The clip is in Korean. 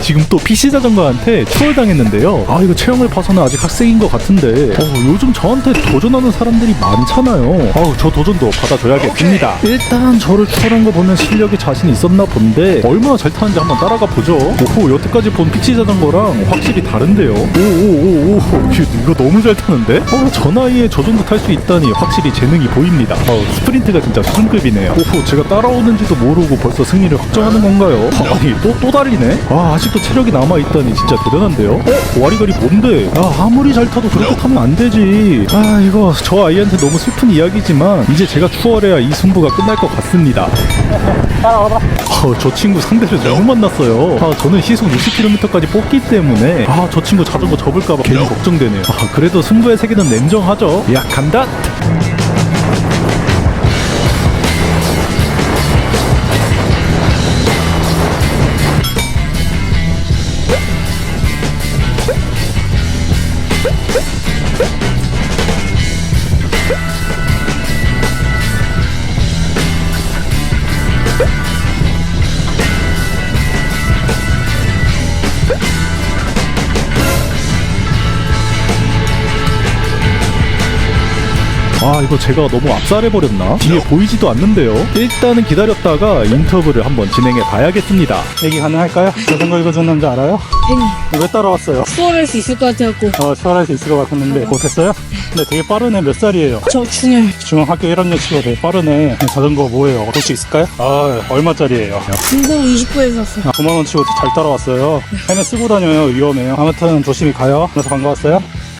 지금 또 PC 자전거한테 추월당했는데요. 아 이거 체형을 봐서는 아직 학생인 것 같은데 어, 요즘 저한테 도전하는 사람들이 많잖아요. 아우 저 도전도 받아줘야겠습니다. 일단 저를 추월한 거 보면 실력이 자신 있었나 본데 얼마나 잘 타는지 한번 따라가 보죠. 오호 여태까지 본 PC 자전거랑 확실히 다른데요. 오오오오 이거 너무 잘 타는데? 어, 저 나이에 저 정도 탈 수 있다니 확실히 재능이 보입니다. 어, 스프린트가 진짜 수준급이네요. 오호 제가 따라오는지도 모르고 벌써 승리를 확정하는 건가요? 아니 또또 다리네? 아 아 직도 체력이 남아 있다니 진짜 대단한데요? 어 와리가리 뭔데? 아 아무리 잘 타도 저렇게 타면 안 되지. 아 이거 저 아이한테 너무 슬픈 이야기지만 이제 제가 추월해야 이 승부가 끝날 것 같습니다. 어, 저 친구 상대를 너무 만났어요. 아, 저는 시속 60km까지 뽑기 때문에 아, 저 친구 자전거 접을까봐 괜히 걱정되네요. 아, 그래도 승부의 세계는 냉정하죠. 야, 간다. 아, 이거 제가 너무 압살해버렸나? 뒤에 보이지도 않는데요. 일단은 기다렸다가 인터뷰를 한번 진행해 봐야겠습니다. 얘기 가능할까요? 자전거 읽어준 남자 알아요? 팬이 왜 따라왔어요? 수월할 수 있을 것 같아갖고 어, 추월할 수 있을 것 같았는데 못했어요? 근데 되게 빠르네 몇 살이에요? 저 중열 중학교 1학년 치고 되게 빠르네 자전거 뭐예요? 볼수 있을까요? 아 얼마짜리예요? 중고 29에서 샀어요 9만원 치고 잘 따라왔어요 헬멧 쓰고 다녀요 위험해요 아무튼 조심히 가요 그래서 반가웠어요